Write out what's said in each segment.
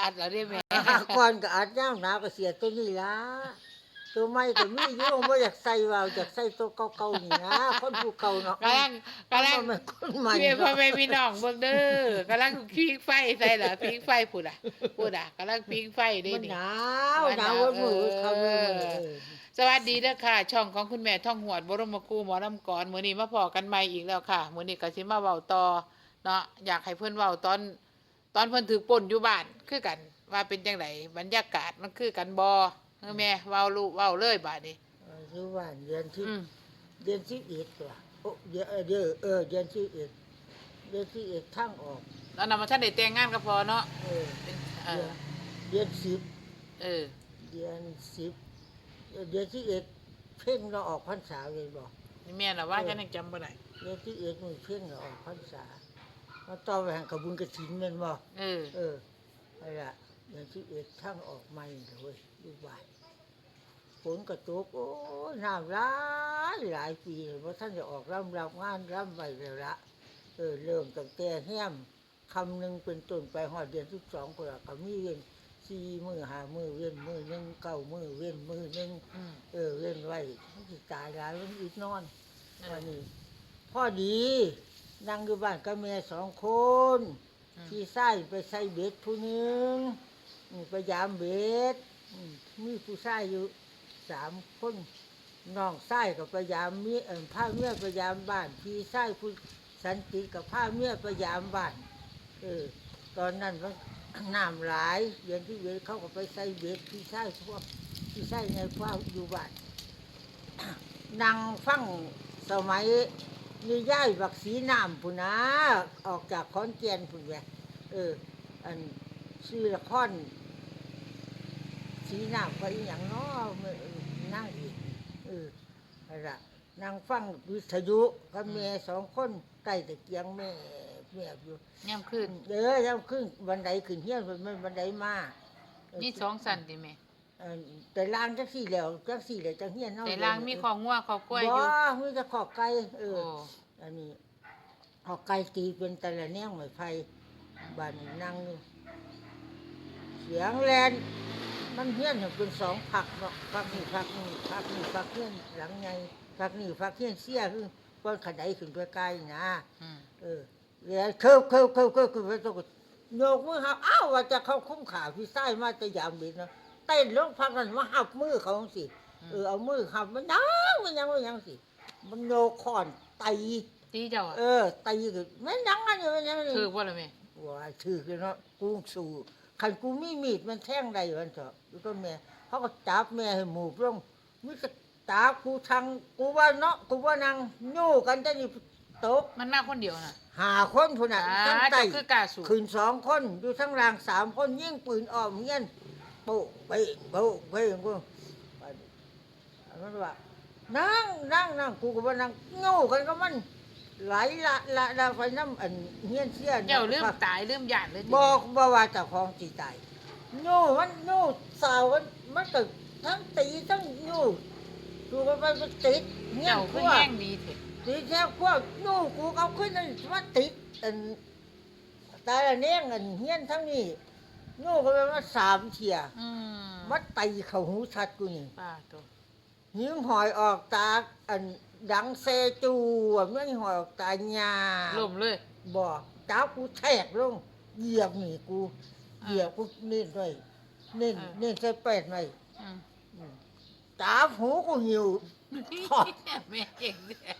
อัดแล้วได้แม่ก่อนก็อาจย่างหนาวก็เสียตัวนี้ละตัวใหม่ก็มีอยู่บ่อยากใส่ว่าอยากใส่ตัวเก่าๆนี่นะคนผู้เก่าเนาะกำลังกำลังมันบ่แม่นคนใหม่พี่พ่อเนาะแม่พี่น้องเบิ่งเด้อกำลังพิงไฟใส่ล่ะพิงไฟพุ่นอะพุ่นอะกำลังพิงไฟเด้มันนี่หนาวหนาววันมือเขามือเออสวัสดีเด้อค่ะ ช่องของคุณแม่ท่องหวดบรมครูหมอลำกรมื้อนี้มาพอกันใหม่อีกแล้วค่ะมื้อนี้ก็สิมาเว้าต่อเนาะอยากให้เพิ่นเว้าตอน ตอนเพิ่นถือป่นอยู่บ้านคือกัน ว่าเป็นจังไดบรรยากาศมันคือกันบ่เออแม่เว้าลูกเว้าเลยบาดนี้เอออยู่บ้านเดือนที่อืมเดือนที่เอ็ดตัวโอ้เดือนเออเดือนเออเดือนที่เอ็ดเดือนที่เอ็ดทางออกตอนนั้นมาท่านได้แต่งงานก็พอเนาะเออเป็นเอเดืออนเดือนสิบเออ เดือนสิบเอ่อเดือนที่เอ็ดเพ่งเราออกพรรษาเลยบอก นี่แม่น่ะว่าฉันยังจำบ่ได้เดือนที่เอ็ดมือเพ่งเราออกพรรษา มาต่อไปแห่งกระบุญกระถินแม่นบ่เออ เอออะไรละเดือนที่เอ็ดทั้งออกใหม่เลยดูบ้านฝนกระตกโอ้ยน้ำร้ายหลายปีเลยเพราะท่านจะออกร่ำรับงานร่ำไปแล้วละเออเริ่มตั้งแต่แห้มคำหนึ่งเป็นต้นไปหอดเดือนที่สองคนละก็มีเว้นสี่มือหามือเว้นมือหนึ่งเก้ามือเว้นมือหนึ่งอืม เออเว้นไว้มันสิตายหลายมันอีกนอนเอวัอนนี้พ่อดี นั่งอยู่บ้านกับแม่สองคนอืมพี่ไส้ไปใส่เบ็ดผู้หนึ่งอืมไปยามเบ็ดอืมมีผู้ชายอยู่สามคนน้องไส้กับไปยามเมียเอ่อผ้าเมียไปยามบ้าน พี่ไส้ผู้สันติกับผ้าเมียไปยามบ้านเออตอนนั้นมันน้ำหลายเดือนที่เบ็ดเขาก็ไปใส่เบ็ดพี่ไส้พวกพี่ไส้ในคว้าอยู่บ้านนั่งฟังสมัย นี่ย่ายบักสีน้ำพุ่นนะออกจากขอนแก่นพุ่นแหวะเออ อันชื่อละครสีน้ำก็อีหยังเนาะมื้อนั่งอีกเออนั่นละนั่งฟังวิทยุกับแม่สองคนใต้ตะเกียงแม่แม่อยู่ย่ำขึ้นเด้อยังขึ้นบันไดขึ้นเฮียนเพิ่นมันบันไดมาเนี่สองสันดิแม่ เออแต่ล่างจักสี่แล้วจักสี่แล้วจังเฮียนเฮาแต่ล่างมีของงัวของกล้วยอยู่บ่มีแต่ขอไก่เอโอ้ออันนี้ขอไก่ตีเป็นแต่ละแนวไม้ไผ่บ้านนี้นั่งอยู่เสียงแลนมันเฮี้ยนน่ะเป็นสองผักเนาะผักนี่ผักนี่ผักนี่ผักเฮี้ยนหลังไงผักนี่ผักเฮี้ยนเสียคือก้อนขันไดขึ้นไปไกลนะ อืมเออเรียนเคิบเคิบเคิบเคิบขึ้นไปตกโยกมือหับอ้าวว่าจะเข้าคุ้มขาพี่ไส้มาจะยามบินเนาะ เต้นลงพักนั้นมาหับมือเขาสิเออเอามือหับมันยังมันยังมันยังสิ มันโยกขอนตีตีเจ้าอะเออตีคือไม่ยังอันนี้มันยังนี่ถือบ่ล่ะแม่ว้ายถือกันเนาะกูสู้ขันกูมีมีดมันแท่งใดวันเถอะแล้วก็แม่เขาก็จับแม่ให้หมูบลงมิจะจับกูทางกูว่าเนาะกูว่านางโย่กันจะนี่ตกมันมาคนเดียวน่ะหาคนพุ่นน่ะอ่าทั้งไตเจ้าคือกล้าสูบขึ้นสองคนอยู่ทั้งรางสามคนยิ่งปืนอ้อมเงี้ยนโป๊ะไปโป๊ะไปงกูมันว่านั่งนั่งนั่งกูก็ว่านั่งโง่กันก็มันไหลละละละไปน้ำอันเงี้ยเสียนเจ้าลืมตายลืมหยาดเลยบอกบอกว่าเจ้าของจีตายโง่มันโง่สาวมันมันก็ทั้งตีทั้งโง่ดูมันไปมันติดเงี้ยเจ้านพคือวกแย่งดีเถอะตีแค่พวกโง่กูเอาขึ้นนั่นมันติดอันตายละเนี้ยงอันเงี้ยนทั้งนี้ โง่ก็ไปมาสามเทียอืมมัดตีเข่าหูชัดกูนี่ป้าตัวหิ้งหอยออกตาอันดังเซจูอะไม่หอยออกตาหยาล่มเลยบ่จ้ากูแทกลงเหยียบหนีกูเหยียบกูเน้นด้วยเน้นเน้นใส่เป็ดหน่อยอืมอืมจ้าหูกูหิว ถอด แม่เก่งเด้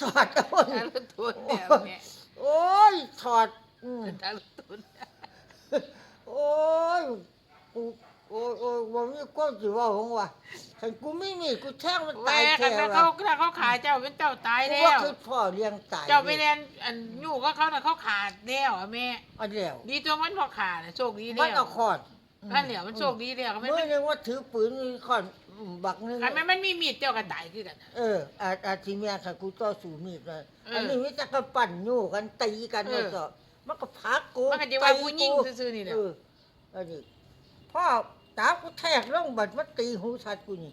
ถอดเอาตาลุตุนแล้วแม่โอ้ยถอดอืมตาลุตุน โอ้ยกูโอ้ยโอ้ยบ่มีก้นสิว่าของว่าฉันกูไม่มีกูแท่งมันแหวตายกัแท้นแล้วว่ะเขาถ้าเขาขาเจ้าเป็นเจ้าตายกูแล้ว่าวคือพ่อเลี้ยงตายเจ้าไปเรียนอันอยู่ก็เขาน่ะเขาขาดแล้วอะแม่อันเดียวดีตัวมันพอขาดน่ะโชคดีมัแล้นเอาคอดนั่นแหละมันโชคดีแล้วไม่เมื่ไม่อนึงว่าถือปืนคอนบักนึงคันไม่มันมีมีดเจ้าก็ตายคือกันน่ะ เอออาอาทีเมียค่ะกูต่อสู้มีดเลยเอออัอันนี้วิจะกระปั่นอยู่กันตีกันเออ แล้วก็ มันก็พักกูมันก็จะว่าตีผู้หญิงซื่อๆนี่แหละเอออันนี้พ่อตากูแทกลงบัดมันตีหูชัดกูนี่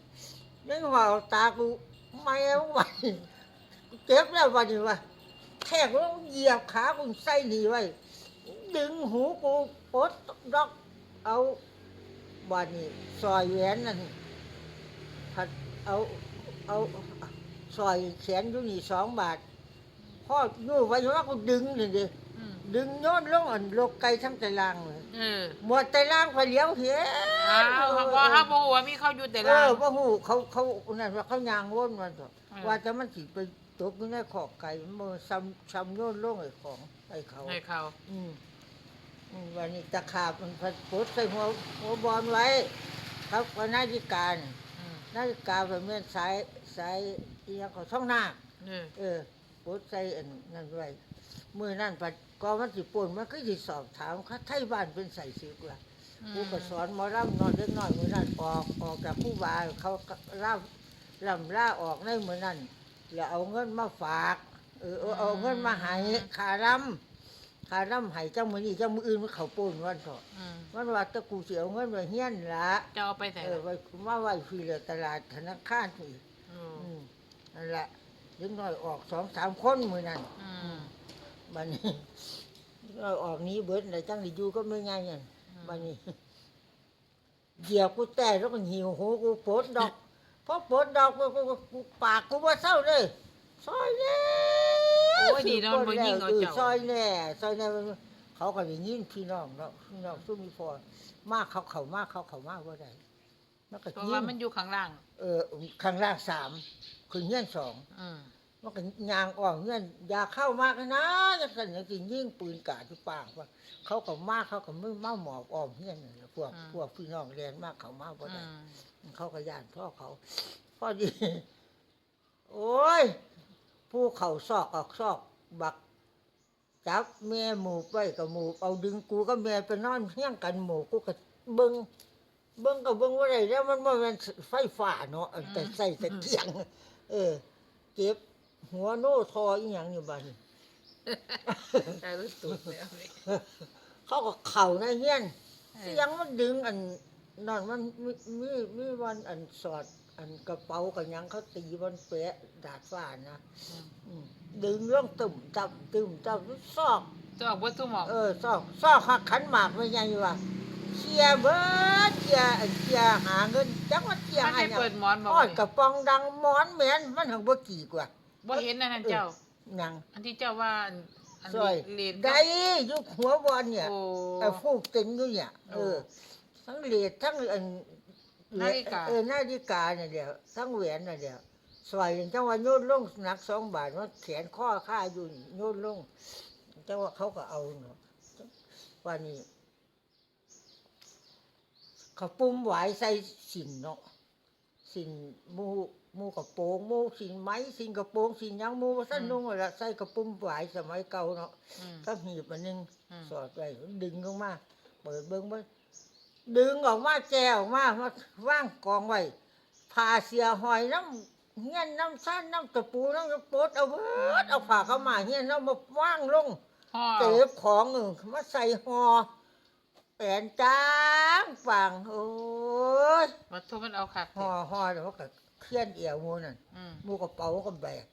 ยังว่าเอาตากูไม่เอาไว้เจ็บแล้ววันนี้ว่าแทกลงเหยียบขากูใส่หนีไว้ดึงหูกูปลดดอกเอาบานนี้ซอยแหวนนั่นผัดเอาเอาซอยแขนอยู่นี่สองบาทพ่อยู่ไว้ว่ากูดึงนี่ดิอืม ดึงโยนลงอันโลกไก่ทั้งแต่ล่างเลยเออหมดแต่ล่างไปเลี้ยวเห็นอ้าวเขาบอกเขาบอกว่ามีเขาอยู่แต่เอละอพ่อหูเขาเขานั่นว่าเขายางวนมันเถอะเออว่าจะมันสิไปตกอยู่ในขอกไก่มันซ้ำซ้ำโยนลงไอ้ของไอ้เขา ให้เขาอืมอืมวันนี้ตะขาบมันพัดปดใส่หัวหัวบอลไว้ ครับวันนาฬิกาน่ะอืมนาฬิกาแบบนี้สายสายเอียงเขาช่องหน้า เออเออปดใส่อันนั่นไว้มือนั่นพัด ก็มันสิปนมันก็สิสอบถามเขาไทยบ้านเป็นใส่ซื้อกว่าผู้ก็สอนหมอรำนอนเล็กน้อยมือนั่นออกออกจากผู้บาเขาก็ล่าลำล่าออกในมือนั่นแล้วเอาเงินมาฝากเออเอาเอาเงินมาให้ขาลำขาลำให้เจ้ามือนี่เจ้ามืออื่นมันเขาปูนวันเถอะอืมมันว่าแตะกูเสียเงินไว้เฮียนละจะเอาไปใส่เออไว้มาไว้ฟรีเลยตลาดธนาคารนี่อืมอืมนั่นแหละเล็กน้อยออกสองสามคนมือนั่นอืม บัดนี้เราออกหนี้เบิดเลยจังได้อยู่ก็ไม่ง่ายเงี้ยบัดนี้เหยียบกูแต่แล้วก็หิวหูกูปวดดอกพอปวดดอกกูกูกูปากกูว่าเศร้าเลยซอยแน่โอ้ยดีนะมันบ่ยิงเอาออเจ้าซอยแน่ซอยแน่มันเขาก็ได้ยินพี่น้องเนาะพี่น้องสู้มีพอมากเขาเขามากเขาเขามากว่าได้มันก็เพราะยิว่างมันอยู่ข้างล่าง เออข้างล่างสามคือเงี้ยนสองอืม มันก็ยางออกเงี้ยนอย่าเข้ามากนะจะสั่นอย่างจริงยิ่งปืนกาดที่ปากว่า เขาก็มากเขาก็ไม่มาหมอบอ้อมเงี้ยนนั่นล่ะพวกพวกพี่น้องเรียนมากเขามากว่าอืได้มเขาก็ย่านพ่อเขา พ่อดี โอ้ย ผู้เขาซอกออกซอก บัก จับแม่หมูไปกับหมูเอาดึงกูก็แม่ไปนอนเฮี้ยงกันหมูกูก็เบิ้งเบิ้งกับเบิ้งว่าไรแล้วมันบ่แมันไฟฟ้าเนาะแต่ใส่ตะเกียง เออ เจ็บ หัวโน่ทออีหยังอยู่บ้านแต่รู้ตุดแล้วเลยเขาก็เข่าในเฮี้ยนเออเสียงมันดึงอันนอนมันมีมีมีวันอันสอด อันกระเป๋ากับยังเขาตีบนเปะดาดฟ้านะอืมอืมดึงเรื่องตุ่มจับตุ่มจับซอก จะออกวัตถุหมอกเออซอกซอกหักขันหมากไม่ยังอยู่ว่ะเชียร์เบิร์ดเชียร์อันเชียร์หาเงินจังว่าเชียร์มันให้ได้หยังเปิดหมอนบอกอ้อยกระปองดังหมอนแมนมันหังบ่กี่กว่า บ่เห็นนั่นนะเจ้าหนังอันที่เจ้าว่าอันอันซอยเลนได้อยุคหัวบอลเนี่ยโอ้ไอ้ฟูกตึงอยู่เนี่ยโอ้เออ ทั้งเหรียญทั้งอันนาฬิกา เออนาฬิกาเนี่ยเดียวทั้งแหวนน่ะเดียวสวยจังว่าโยนลงหนักสองบาทว่าแขนข้อค่าอยู่นี่โยนลงจังว่าเขาก็เอาเนาะวันนี้เขาปุ่มไหวายใส่สินเนาะ สินหมูหมูกระโปรงหมูสินไม้สินกระโปรงสินหยังหมูว่าสั้นนุ่งอะไรใส่กระปุ่มไหวายสมัยเก่าเนาะอืมก็หีบอันหนึงอืมสอดไว้ดึงออกมาเปิดเบิ้งมันดึงออกมาแจวออกมามาว่างกองไว้ผ่าเสียหอยน้ำเงี้ยนน้ำสั้นน้ำตะปูน้ำตะโปดเอาเบิดเอาผ่าเข้ามาเงี้ยนน้ำมาว่างลงห่อเก็บของเออมาใส่ห่อ แอนจางฝังโอ้ยวัตถุมันเอาคักห่อห่อแล้วก็เคลื่อนเอียวหมูนั่นอืมหมูกระเป๋าก็แบก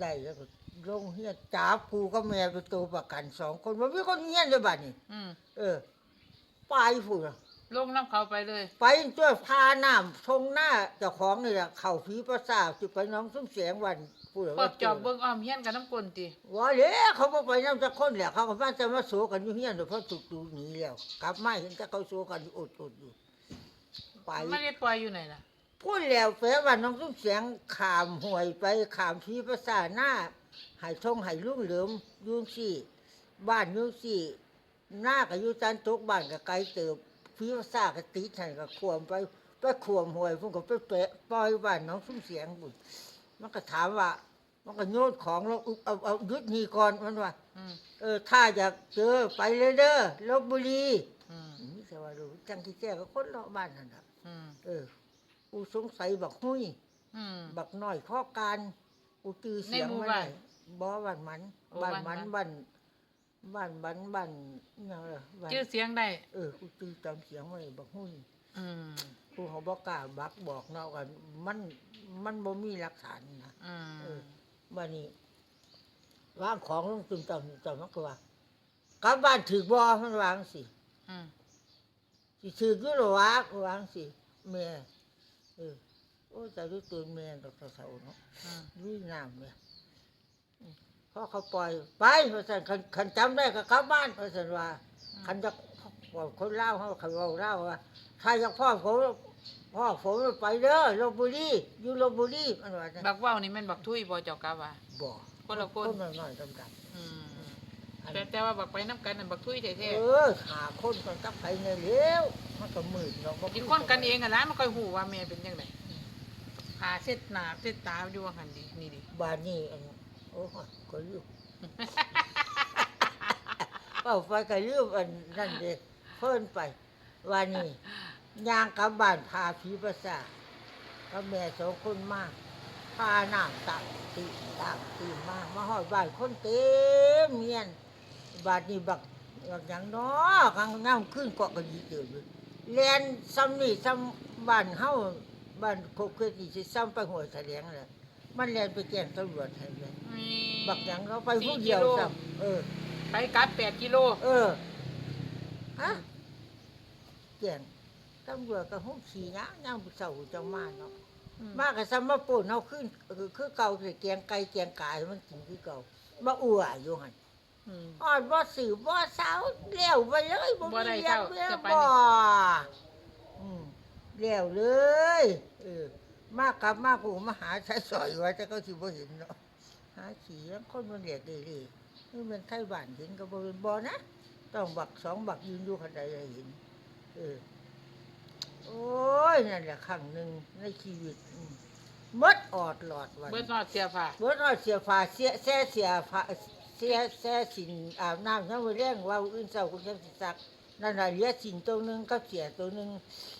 ได้แล้วก็ลงเฮียจับกูก็แม่ไปตัวประกันสองคนมันมีคนเฮียนเลยบัดนี้อืมเออไปฝุ่นลงน้ำเขาไปเลย ไปช่วยพาน้ำทงหน้าเจ้าของนี่แหละเข่าผีประสาทสิไปน้องซุ้มเสียงวัน พูดปอบจอบเบิ่งอ้อมเฮียนกับน้ำกลนติว่าเลยเขาบ่ไปน้ำจะคนแหละเขาก็มาจะมาโศกันอยู่เฮียนเดี๋ยวเพราะถูกดูหนีแล้วกลับมาเห็นแต่เขาโศกันอยู่อดอดๆอยู่ไปไม่ได้ปล่อยอยู่ไหนล่ะพูดแล้วแปลว่าน้องซุ้มเสียงขามห่วยไปขามผีประสาทหน้าใหายทงใหายลุ่งเหลิมยุ่งสี่ บ้านยุ่งสี่หน้ากับอยู่จันตกบ้านกับไกลเติบผีประสาทกับติดให้กับขวมไปไปขวมห่วยพุ่นก็ไปแปะปล่อยบ้านน้องซุ้มเสียงบุญ มันก็ถามว่า มันก็โยนของลงอุ๊บเอาเอายึดนี่ก่อนมันว่าอืมเออถ้าอยากเจอไปเลยเด้อลบบุรีอืมนี่แต่ว่ารู้จังที่แจ้ก็คนเลาะบ้านนั่นแหละอืมเออกูสงสัยบักหุ้ยอืม บักน้อยข้อการกูจือเสียงในหมู่ไม่บ้าได้นบ่บ้านมันโอ้บ้านบ้านมันมันบ้านบ้านบ้านบ้านอิหยังล่ะบ้านชื่อเสียงได้ เออกูจือจำเสียงไว้บักหุ้ย อืม กูเขาบอกกล้าบักบอกเนาะกันมันมันบ่มีหลักฐานนะอืเอมอบ้านนี้วางของลงตึมต่ำต่ำมันก็ว่ากลับบ้านถือบ่มันวางสิอืมสิถืออยู่หรอวะวาจังสิแม่เออโอ้แต่รู้ตัวแม่ดอกเสาๆเนาะอืมลุยน้ำเนี่ยอืมพอเขาปล่อยไปเพราะฉะนั้นคันคันจำได้ก็กลับบ้านเพราะฉะนั้นว่า คันจะ บอกคนเล่าเขาเขาบอกเล่าว่าถ้าอยากพ่อผมพ่อผมไปเด้อลบบุรีอยู่ลบบุรีมันว่าจังบักเว้านี่แม่นบักทุยบ่เจ้ากะว่า บอกคนละคนคนน้อยๆดำอืมๆอันแต่แต่ว่าบักไปน้ำกันนั่นบักทุยแท้เออหาคนกันกับไปในเลี้ยวมันก็มืดเนาะบ่ๆอีกคนกันเองอะนะมันค่อยฮู้ว่าแม่เป็นจังไดหาเส้นหน้าเส้นตาอยู่ว่าหั่นดินี่ดิบ้านนี้อันโอ้ยก็ลืม เป้าไฟก็ลืมอันนั่นเด็ก เพิ่นไปวันนี้ย่างกลับบ้านพาผีประสาทกับแม่สองคนมาพาน้ำตักตีตักตีมามาหอดบ้านคนเต็มเมียนบาดนี้บักบักอย่างน้อข้างน้ำขึ้นเกาะกระดีเดือดเลยแลนซ้ำนี่ซ้ำบ้านเฮาบ้านโคกเกดีสิซ้ำไปหัวแสดงเลยมันแลนไปแจ้งตำรวจให้เลยมีบักอย่างเราไปผู้เดียวสี่กิโลซ้ำเออไปกลับ8กิโล เออฮะ เกี่ยงตำรวจก็ห้องขี่ยะย่างเสาเจ้ามาเนาะอืมมากับซัมมาปูนเฮาขึ้นคือคือเก่าคือเกียงไก่เกียงกายมันกินคือเก่ามาอั่วอยู่หั่นอืมอ่อนบ่สื่อบ่สาวเลี้ยวไปเลยบ่บ่มีได้เลี้ยวเจ้าเลี้ยวจะไปบ่นี่อืมเลี้ยวเลยเออมากลับมากูมาหาใช้สอยไว้แต่ก็สิบ่เห็นเนาะหาขี่ยังคนมันเรียกได้เลยนี่มันไทบ้านเห็นก็บ่เป็นบ่นะต้องบักสองบักยืนอยู่ขันใดจะเห็น เออ โอ้ย นั่นแหละครั้งหนึ่งในชีวิตอืมหมดออดหลอดวัน เบิดนอดเสียผ้าหมดออดเสียฟ้าเสียแซ่เสียฟ้าเสียแซ่สินอาบน้ำน้ำมือแรงว่าอื่นเศร้าคุณยังสิซักนั่นน่ะเหลือสินตัวหนึงกับเสียตัวหนึง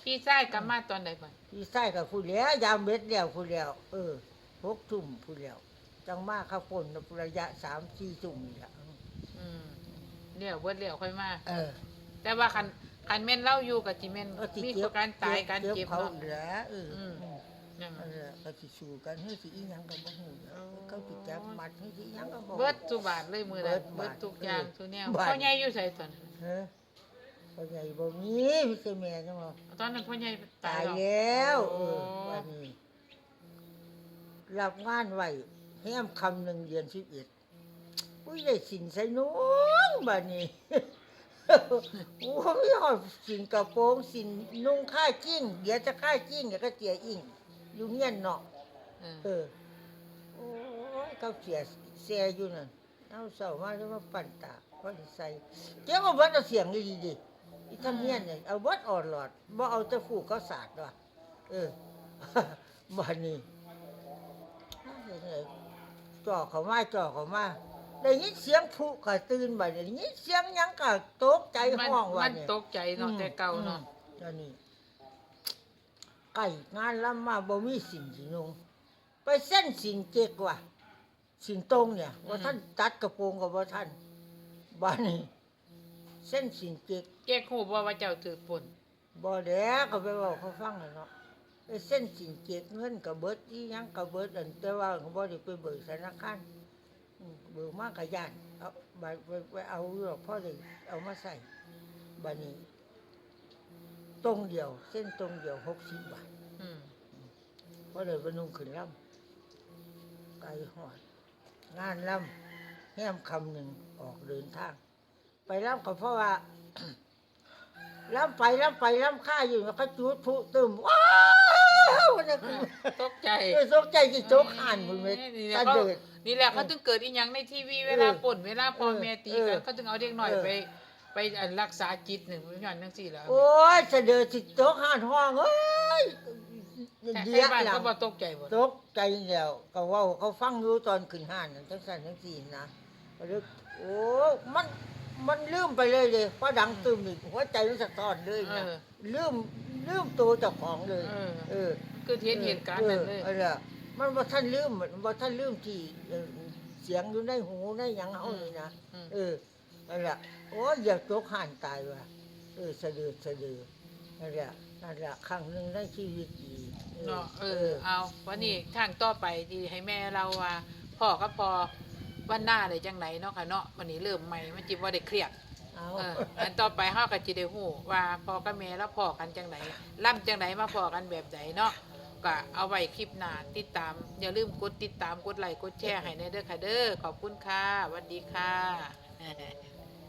พี่ชายกลับมาตอนใดบ่พี่ใส่กับผู้แล้วยามเบ็ดแล้วผู้แล้วเออหกทุ่มผู้แล้วจังมาข้าวปนระยะสามสี่ทุ่มนี่ละอืมเลี้ยวเบิดเลี้ยวค่อยมา เออ แต่ว่าคัน คันแม่นเล่าอยู่กับจิแม่นก็สิมีเจ็บการตายการเจ็บเขาเนาะ เหลือเอออม นั่นอันนั้นก็สิสู้กันเฮ้ยสิอีหยังก็บ่ฮู้เด้อเขาสิจับมัดเฮ้ยสิอีหยังก็บ่ฮู้เบิดทุกบาทเลยมือนั้นเบิเบิดดบาททุกอย่างเออทุกแนวบาท พ่อใหญ่อยู่ไสตอนนั้นเฮ้ยพ่อใหญ่บ่มีมีแต่แม่จังว่าตอนนั้นพ่อใหญ่ตาตายยแล้วแล้วเออโอ้วันนี้รับงานไว้แฮมคำหนึ่งเดือน11อุ้ยได้สินใส่นุ่งบัดนี้ โอ้ยหอดสินกระโปรงสินนุ่งค่าจิ้งเดี๋ยวจะค่าจิ้งเดี๋ยวก็เสียอิ่งอยู่เงี้ยนเนาะเออเออโอ้ยเขาเสียเสียอยู่นั่นเอาเสามาแล้วมาปั่นตากว่าสิใส่เจ้าก็เบิดเอาเสียงดีดีดิอีทำเนียนเนี่ยเอาเบิดอ่อนหลอดบ่เอาแต่ผูกเขาสาดว่ะเออบ้านนี้จ่อเขามาจ่อเขามา ได้ยินเสียงผูกก็ตื่นบัดนี้ได้ยินเสียงหยังก็ตกใจมันห้องว่ามันเนี่ย ตกใจเนาะแต่เก่าเนาะอันนี้ไก่งานลำมาบ่มีสินสินงไปเส้นสินเจกว่ะสินตรงเนี่ยว่าท่านตัดกระโปรงกับว่าท่านบ้านนี้เส้นสินเจกแกฮู้บ่ว่าเจ้าถือปนบ่แล้วก็ไปบอกเขาฟังเลยเนาะไอ้เส้นสินเจกเงินกับเบิดอีหยังกับเบิดอันแต่ว่าเขาบ่ได้ไปเบิกธนาคารอืม เบิกมากกับยานเอาไปไปเอาหรอกพ่อเลยเอามาใส่บ้านนี้ตรงเดียว เส้นตรงเดียวหกสิบบาทเพราะเลยบรรนุงขึ้นลำไกลหอด งานลำแห้มคำหนึ่งออกเดินทาง ไปลำก็เพราะว่าลำไปลำไปลำค่าอยู่แล้วก็จุดพุตึมว้าวมันจะคือตกใจตกใจจิตโจกหันบุญเม็ดนี่แหตาเขาเดิ นนี่แหละเขาถึงเกิดอีหยังในทีวีเวลาเออป่นเวลาพ่อเออแม่ตีเอกัอนเขาถึงเอาเด็กหน่อยเออไป ไปอันรักษาจิตหนึ่งวิญญาณจังซี่ล่ะโอ้ยเสด็จจิตโจกหันห้องเอ้ยแต่เดีไทยยบ้านหลัก็งบ่ตกใจบ่ตกใจแล้วก็เว่าเขาฟังอยู่ตอนขึ้นห้านนั่นจังสันจังสี่นะก็เลยโอ้มันมันลืมไปเลยเลยเพราะดังตึมอีกหัวใจมันสะท้อนเลยเอนะอลืมลืมตัวเจ้าของเลย เออเออคือเห็นเหตุการณ์นั้นเลยออออ มันว่าท่านลืมมันว่าท่านลืมที่เอ่อเสียงอยู่ในหูในหยังเฮานี่นะอืม เออนั่นแหละโอ้ยอย่าตกห่านตายว่ะเออสะดือสะดือนั่นแหละนั่นแหละครั้งหนึ่งในชีวิตดีออเนาะเออเอาวันนี้ทางต่อไปที่ให้แม่เราว่าพ่อก็พอวันหน้าได้จังไหนเนาะค่ะเนาะวันนี้เริ่มใหม่มันจิบ่ได้เครียดเอาเอออันต่อไปเฮาก็สิได้ฮู้ว่าพ่อกับแม่แล้วพ่อกันจังไดล่ำจังไดมาพ่อกันแบบใดเนาะ กะเอาไว้คลิปหน้าติดตาม อย่าลืมกดติดตามกดไลค์กดแชร์ให้ในเด้อค่ะเด้อขอบคุณค่ะสวัสดีค่ะ